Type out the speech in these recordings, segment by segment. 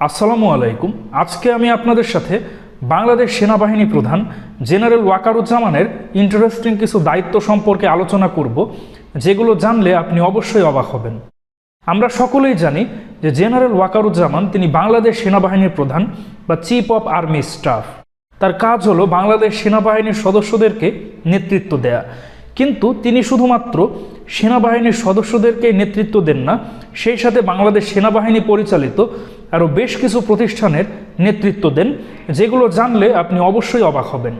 আসসালামু আলাইকুম। আজকে আমি আপনাদের সাথে বাংলাদেশ সেনাবাহিনী প্রধান জেনারেল ওয়াকারুজ্জামানের ইন্টারেস্টিং কিছু দায়িত্ব সম্পর্কে আলোচনা করব, যেগুলো জানলে আপনি অবশ্যই অবাক হবেন। আমরা সকলেই জানি যে জেনারেল ওয়াকারুজ্জামান তিনি বাংলাদেশ সেনাবাহিনীর প্রধান বা চিফ অফ আর্মি স্টাফ। তার কাজ হলো বাংলাদেশ সেনাবাহিনীর সদস্যদেরকে নেতৃত্ব দেয়া। কিন্তু তিনি শুধুমাত্র সেনাবাহিনীর সদস্যদেরকে নেতৃত্ব দেন না, সেই সাথে বাংলাদেশ সেনাবাহিনী পরিচালিত আরও বেশ কিছু প্রতিষ্ঠানের নেতৃত্ব দেন, যেগুলো জানলে আপনি অবশ্যই অবাক হবেন।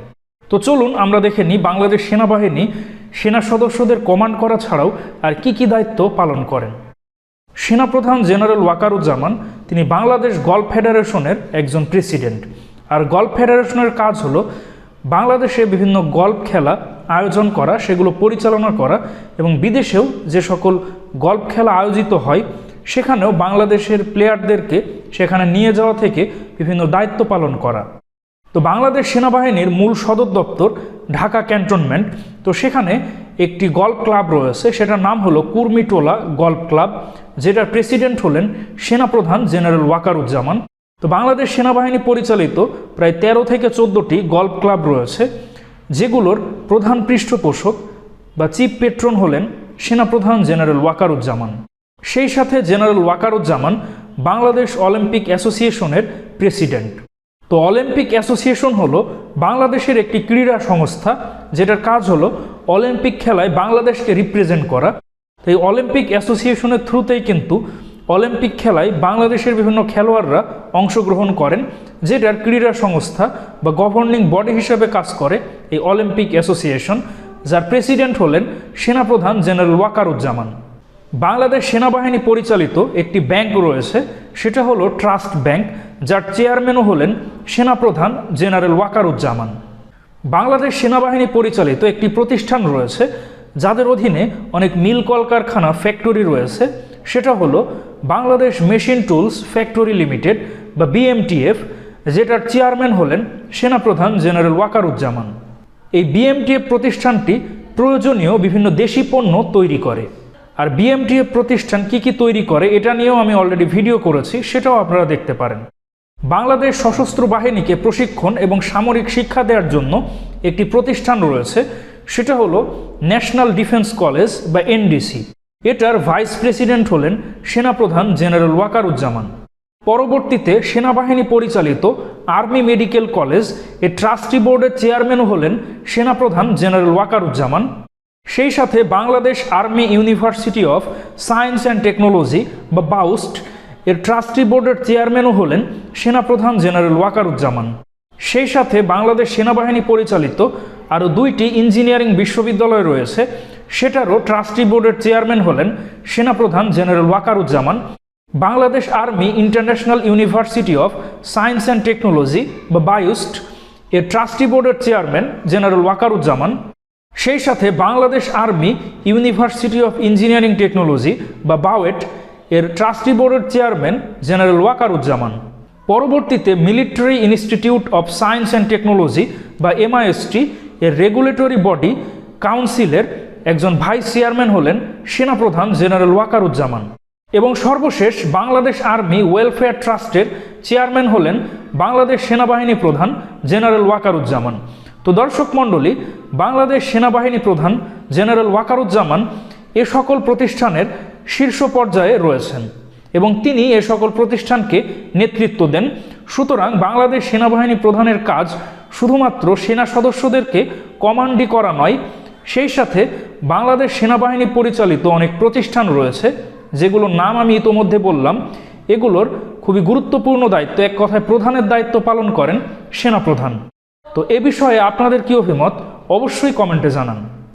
তো চলুন আমরা দেখে নিই বাংলাদেশ সেনাবাহিনী সেনা সদস্যদের কমান্ড করা ছাড়াও আর কি কি দায়িত্ব পালন করেন। সেনাপ্রধান জেনারেল ওয়াকারুজ্জামান, তিনি বাংলাদেশ গল্ফ ফেডারেশনের একজন প্রেসিডেন্ট। আর গল্ফ ফেডারেশনের কাজ হলো বাংলাদেশে বিভিন্ন গল্ফ খেলা আয়োজন করা, সেগুলো পরিচালনা করা এবং বিদেশেও যে সকল গল্ফ খেলা আয়োজিত হয়, সেখানেও বাংলাদেশের প্লেয়ারদেরকে সেখানে নিয়ে যাওয়া থেকে বিভিন্ন দায়িত্ব পালন করা। তো বাংলাদেশ সেনাবাহিনীর মূল সদর দপ্তর ঢাকা ক্যান্টনমেন্ট। তো সেখানে একটি গল্ফ ক্লাব রয়েছে, সেটার নাম হলো কুর্মিটোলা গল্ফ ক্লাব, যেটার প্রেসিডেন্ট হলেন সেনাপ্রধান জেনারেল ওয়াকারুজ্জামান। তো বাংলাদেশ সেনাবাহিনী পরিচালিত প্রায় তেরো থেকে চোদ্দোটি গল্ফ ক্লাব রয়েছে। যেগুলোর প্রধান পৃষ্ঠপোষক বা চিফ পেট্রন হলেন সেনাপ্রধান জেনারেল ওয়াকারুজ্জামান। সেই সাথে জেনারেল ওয়াকারুজ্জামান বাংলাদেশ অলিম্পিক অ্যাসোসিয়েশনের প্রেসিডেন্ট। তো অলিম্পিক অ্যাসোসিয়েশন হলো বাংলাদেশের একটি ক্রীড়া সংস্থা, যেটার কাজ হলো অলিম্পিক খেলায় বাংলাদেশকে রিপ্রেজেন্ট করা। তো এই অলিম্পিক অ্যাসোসিয়েশনের থ্রুতেই কিন্তু অলিম্পিক খেলায় বাংলাদেশের বিভিন্ন খেলোয়াড়রা অংশগ্রহণ করেন, যেটার ক্রীড়া সংস্থা বা গভর্নিং বডি হিসেবে কাজ করে। এই অলিম্পিক অ্যাসোসিয়েশন, যার প্রেসিডেন্ট হলেন সেনাপ্রধান জেনারেল ওয়াকারুজ্জামান। বাংলাদেশ সেনাবাহিনী পরিচালিত একটি ব্যাংক রয়েছে, সেটা হলো ট্রাস্ট ব্যাংক, যার চেয়ারম্যানও হলেন সেনাপ্রধান জেনারেল ওয়াকারুজ্জামান। বাংলাদেশ সেনাবাহিনী পরিচালিত একটি প্রতিষ্ঠান রয়েছে, যাদের অধীনে অনেক মিল কলকারখানা ফ্যাক্টরি রয়েছে, সেটা হলো Bangladesh machine tools factory limited বা বিএমটিএফ, যেটার চেয়ারম্যান হলেন সেনাপ্রধান জেনারেল ওয়াকারুজ্জামান। এই বিএমটিএফ প্রতিষ্ঠানটি প্রয়োজনীয় বিভিন্ন দেশি পণ্য তৈরি করে। আর বিএমটিএফ প্রতিষ্ঠান কি কি তৈরি করে, এটা নিয়েও আমি অলরেডি ভিডিও করেছি, সেটাও আপনারা দেখতে পারেন। বাংলাদেশ সশস্ত্র বাহিনীকে প্রশিক্ষণ এবং সামরিক শিক্ষা দেওয়ার জন্য একটি প্রতিষ্ঠান রয়েছে, সেটা হলো ন্যাশনাল ডিফেন্স কলেজ বা এনডিসি এটার ভাইস প্রেসিডেন্ট হলেন সেনাপ্রধান জেনারেল ওয়াকারুজ্জামান। পরবর্তীতে সেনাবাহিনী পরিচালিত আর্মি মেডিকেল কলেজের ট্রাস্টি বোর্ডের চেয়ারম্যানও হলেন সেনাপ্রধান জেনারেল ওয়াকারুজ্জামান। সেই সাথে Bangladesh army university of science and technology বা বাউস্ট এর ট্রাস্টি বোর্ডের চেয়ারম্যানও হলেন সেনাপ্রধান জেনারেল ওয়াকারুজ্জামান। সেই সাথে বাংলাদেশ সেনাবাহিনী পরিচালিত আরও দুইটি ইঞ্জিনিয়ারিং বিশ্ববিদ্যালয় রয়েছে, সেটারও ট্রাস্টি বোর্ডের চেয়ারম্যান হলেন সেনাপ্রধান general Wakeruzzaman. Bangladesh army international university of science and technology বা বায়ুস্ট এর ট্রাস্টি বোর্ডের চেয়ারম্যান জেনারেল ওয়াকারুজ্জামান। সেই সাথে Bangladesh army university of engineering technology বা বাওয়েট এর ট্রাস্টি বোর্ডের চেয়ারম্যান জেনারেল ওয়াকারুজ্জামান। পরবর্তীতে military institute of science and technology বা এমআইএসটি এর রেগুলেটরি বডি কাউন্সিলের একজন ভাইস চেয়ারম্যান হলেন সেনাপ্রধান জেনারেল ওয়াকারুজ্জামান। এবং সর্বশেষ বাংলাদেশ আর্মি ওয়েলফেয়ার ট্রাস্টের চেয়ারম্যান হলেন বাংলাদেশ সেনাবাহিনী প্রধান জেনারেল ওয়াকারুজ্জামান। তো দর্শক মণ্ডলী, বাংলাদেশ সেনাবাহিনী প্রধান জেনারেল ওয়াকারুজ্জামান এ সকল প্রতিষ্ঠানের শীর্ষ পর্যায়ে রয়েছেন এবং তিনি এ সকল প্রতিষ্ঠানকে নেতৃত্ব দেন। সুতরাং বাংলাদেশ সেনাবাহিনী প্রধানের কাজ শুধুমাত্র সেনা সদস্যদেরকে কমান্ডি করা নয়, সেই সাথে বাংলাদেশ সেনাবাহিনী পরিচালিত অনেক প্রতিষ্ঠান রয়েছে। যেগুলোর নাম আমি ইতোমধ্যে বললাম, এগুলোর খুবই গুরুত্বপূর্ণ দায়িত্ব, এক কথায় প্রধানের দায়িত্ব পালন করেন সেনাপ্রধান। তো এ বিষয়ে আপনাদের কী অভিমত? অবশ্যই কমেন্টে জানান।